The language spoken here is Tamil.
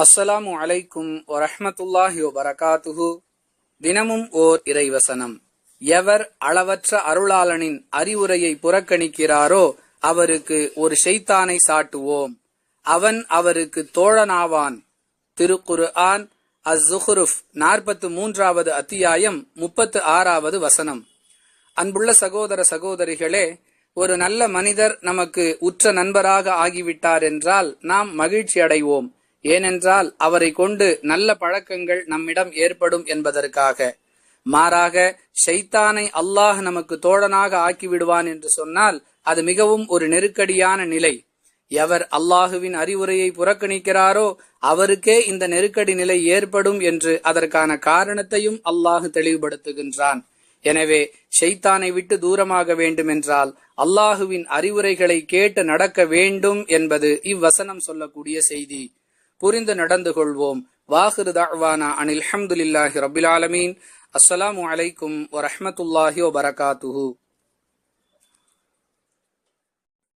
அஸ்ஸலாமு அலைக்கும் வரஹ்மத்துல்லாஹி வபரகாத்துஹு. தினமும் ஓர் இறைவசனம். எவர் அளவற்ற அருளாளனின் அறிவுரையை புறக்கணிக்கிறாரோ அவருக்கு ஒரு ஷெய்தானை சாட்டுவோம். அவன் அவருக்கு தோழனாவான். திருக்குரு ஆன் அஸ்ஸுஹ்ருஃப் நாற்பத்து மூன்றாவது அத்தியாயம் முப்பத்து ஆறாவது வசனம். அன்புள்ள சகோதர சகோதரிகளே ஒரு நல்ல மனிதர் நமக்கு உற்ற நண்பராக ஆகிவிட்டார் என்றால் நாம் மகிழ்ச்சி அடைவோம் ஏனென்றால் அவரை கொண்டு நல்ல பழக்கங்கள் நம்மிடம் ஏற்படும் என்பதற்காக. மாறாக ஷைத்தானை அல்லாஹ் நமக்கு தோழனாக ஆக்கிவிடுவான் என்று சொன்னால் அது மிகவும் ஒரு நெருக்கடியான நிலை. எவர் அல்லாஹுவின் அறிவுரையை புறக்கணிக்கிறாரோ அவருக்கே இந்த நெருக்கடி நிலை ஏற்படும் என்று அதற்கான காரணத்தையும் அல்லாஹ் தெளிவுபடுத்துகின்றான். எனவே ஷைத்தானை விட்டு தூரமாக வேண்டுமென்றால் அல்லாஹுவின் அறிவுரைகளை கேட்டு நடக்க வேண்டும் என்பது இவ்வசனம் சொல்லக்கூடிய செய்தி. புரிந்து நடந்து கொள்வோம். வாஹிரு தாழ்வானா அனில் அஹமதுல்லாஹி ரபில் ஆலமீன். அஸ்ஸலாமு அலைக்கும் வரஹமத்துல்லாஹி